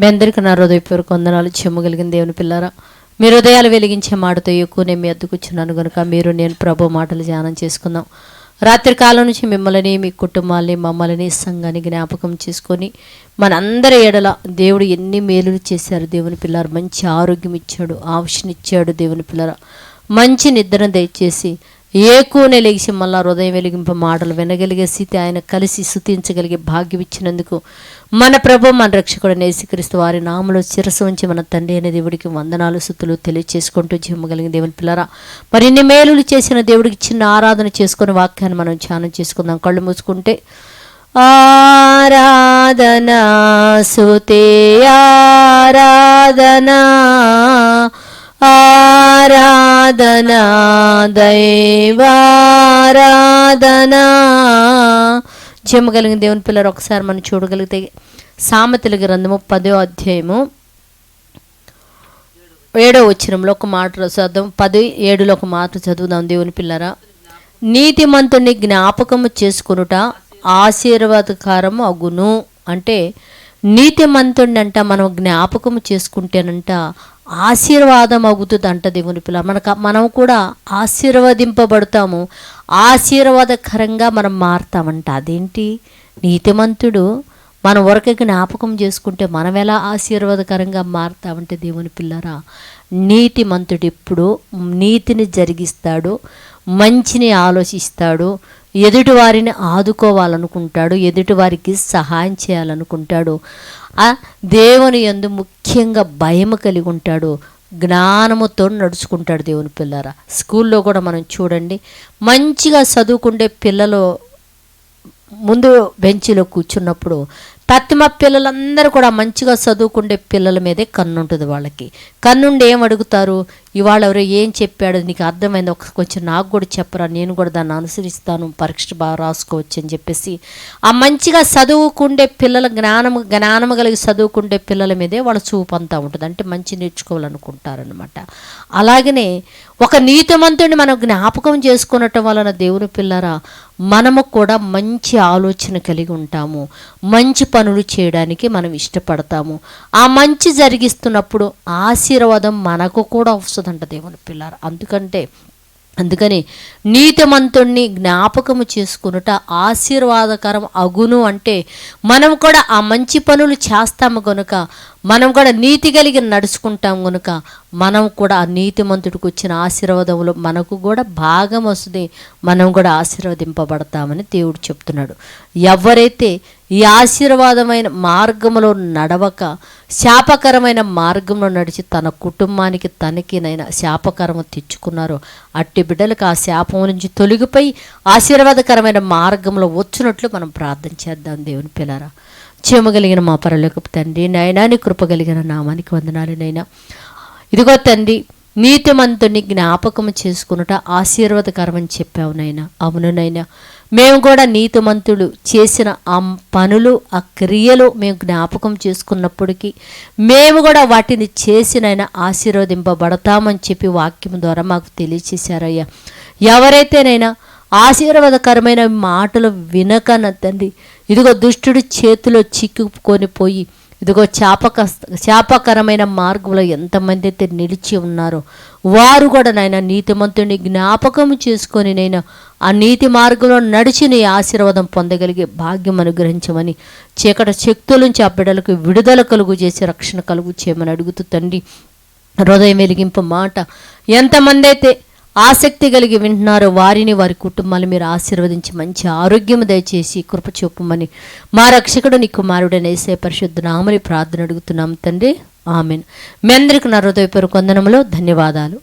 మీ అందరికీ నా హృదయపూర్వక వందనాలు. చెమ్మగలిగిన దేవుని పిల్లారా మీ హృదయాలు వెలిగించే మాటతో ఎక్కువ నేను మీ అద్దుకుచ్చున్నాను కనుక మీరు నేను ప్రభు మాటలు ధ్యానం చేసుకుందాం. రాత్రి కాలం నుంచి మిమ్మల్ని మీ కుటుంబాల్ని మమ్మల్ని సంఘాన్ని జ్ఞాపకం చేసుకొని మనందరి ఎడల దేవుడు ఎన్ని మేలులు చేశారు దేవుని పిల్లలు మంచి ఆరోగ్యం ఇచ్చాడు ఆవుషనిచ్చాడు దేవుని పిల్లర. మంచి నిద్రను దయచేసి ఏకూనే లేచి మళ్ళా హృదయం వెలిగింపు మాటలు వినగలిగే స్థితి ఆయన కలిసి స్థుతించగలిగే భాగ్యం ఇచ్చినందుకు మన ప్రభు మన రక్షకుడు నేసిక్రీస్తు వారి నామలో శిరస్సు ఉంచి మన తండ్రి అనే దేవుడికి వందనాలు స్థుతులు తెలియచేసుకుంటూ జీవగలిగిన దేవుని పిల్లరా మరిన్ని మేలులు చేసిన దేవుడికి చిన్న ఆరాధన చేసుకుని వాక్యాన్ని మనం ధ్యానం చేసుకుందాం. కళ్ళు మూసుకుంటే ఆరాధనా సుతే ఆరాధనా ఆరాధనా దైవారాధనా. చెమ్మగలిగిన దేవుని పిల్లలు ఒకసారి మనం చూడగలిగితే సామెతల గ్రంథము పదో అధ్యాయము ఏడో వచ్చినంలో ఒక మాట చదువు పది ఏడులో ఒక మాట చదువుదాం దేవుని పిల్లరా. నీతిమంతుని జ్ఞాపకము చేసుకొనుట ఆశీర్వాదకరం అగును. అంటే నీతిమంతుడిని అంట మనం జ్ఞాపకము చేసుకుంటేనంట ఆశీర్వాదం అవుతుంది అంట దేవుని పిల్ల. మనకు మనం కూడా ఆశీర్వదింపబడతాము. ఆశీర్వాదకరంగా మనం మారుతామంట. అదేంటి? నీతిమంతుడు మన వరకు జ్ఞాపకం చేసుకుంటే మనం ఎలా ఆశీర్వాదకరంగా మారుతామంటే దేవుని పిల్లరా? నీతిమంతుడు ఎప్పుడు నీతిని జరిగిస్తాడు. మంచిని ఆలోచిస్తాడు ఎదుటివారిని ఆదుకోవాలనుకుంటాడు ఎదుటివారికి సహాయం చేయాలనుకుంటాడు. ఆ దేవుని ఎందు ముఖ్యంగా భయం కలిగి ఉంటాడు జ్ఞానముతో నడుచుకుంటాడు దేవుని పిల్లరా. స్కూల్లో కూడా మనం చూడండి మంచిగా చదువుకుండే పిల్లలు ముందు బెంచ్లో కూర్చున్నప్పుడు పత్తిమ పిల్లలందరూ కూడా మంచిగా చదువుకుండే పిల్లల మీదే కన్నుంటుంది వాళ్ళకి. కన్నుండి ఏం అడుగుతారు? ఇవాళ ఎవరో ఏం చెప్పాడు నీకు అర్థమైంది? ఒక కొంచెం నాకు కూడా చెప్పరా నేను కూడా దాన్ని అనుసరిస్తాను పరీక్ష బాగా రాసుకోవచ్చు అని చెప్పేసి. ఆ మంచిగా చదువుకుండే పిల్లల జ్ఞానము జ్ఞానము కలిగి చదువుకుండే పిల్లల మీదే వాళ్ళ చూపు అంతా ఉంటుంది. అంటే మంచి నేర్చుకోవాలనుకుంటారనమాట అలాగనే ఒక నీతిమంతుడిని మనం జ్ఞాపకం చేసుకునటం వలన దేవుని పిల్లరా మనము కూడా మంచి ఆలోచన కలిగి ఉంటాము. మంచి పనులు చేయడానికి మనం ఇష్టపడతాము. ఆ మంచి జరిగిస్తున్నప్పుడు ఆశీర్వాదం మనకు కూడా వస్తుందంట దేవుని పిల్లరా. అందుకంటే అందుకని నీతిమంతుణ్ణి జ్ఞాపకము చేసుకునుట ఆశీర్వాదకరం అగును అంటే మనం కూడా ఆ మంచి పనులు చేస్తాము గనుక మనం కూడా నీతి కలిగి నడుచుకుంటాం గనుక మనం కూడా ఆ నీతిమంతుడికి వచ్చిన ఆశీర్వాదంలో మనకు కూడా భాగం వస్తుంది. మనం కూడా ఆశీర్వదింపబడతామని దేవుడు చెప్తున్నాడు. ఎవరైతే ఈ ఆశీర్వాదమైన మార్గంలో నడవక శాపకరమైన మార్గంలో నడిచి తన కుటుంబానికి తనకినైనా శాపకరము తెచ్చుకున్నారు. అట్టి బిడ్డలకు ఆ శాపం నుంచి తొలగిపోయి ఆశీర్వాదకరమైన మార్గంలో వచ్చినట్లు మనం ప్రార్థన చేద్దాం దేవుని పిల్లరా. చెమగలిగిన మా పరలోకపు తండ్రి నైనాని కృపగలిగిన నామానికి వందనాలు నైనా ఇదిగో తండ్రి నీతిమంతుని జ్ఞాపకం చేసుకునుట ఆశీర్వాదకరమని చెప్పావు నైనా అవును నైనా మేము కూడా నీతిమంతుడు చేసిన ఆ పనులు ఆ క్రియలు మేము జ్ఞాపకం చేసుకున్నప్పటికీ మేము కూడా వాటిని చేసినైనా ఆశీర్వదింపబడతామని చెప్పి వాక్యం ద్వారా మాకు తెలియచేశారయ్యా. ఎవరైతేనైనా ఆశీర్వాదకరమైన మాటలు వినకన తండ్రి ఇదిగో దుష్టుడు చేతిలో చిక్కుకొని పోయి ఇదిగో శాపక శాపకరమైన మార్గంలో ఎంతమంది అయితే నిలిచి ఉన్నారో వారు కూడా నాయన నీతిమంతుని జ్ఞాపకం చేసుకొని నేను ఆ నీతి మార్గంలో నడిచి నీ ఆశీర్వాదం పొందగలిగే భాగ్యం అనుగ్రహించమని చీకట శక్తుల నుంచి ఆ బిడ్డలకు విడుదల కలుగు చేసి రక్షణ కలుగు చేయమని అడుగుతూ తండ్రి హృదయం వెలిగింపు మాట. ఎంతమంది అయితే ఆసక్తి కలిగి వింటున్నారో. వారిని వారి కుటుంబాలు మీరు ఆశీర్వదించి మంచి ఆరోగ్యం దయచేసి కృప చూపమని మా రక్షకుడు నీ కుమారుడని ఏసే పరిశుద్ధ నామని ప్రార్థన అడుగుతున్నాం తండ్రి. ఆమెన్. మీ అందరికి నా హృదయపూర్వక వందనములో ధన్యవాదాలు.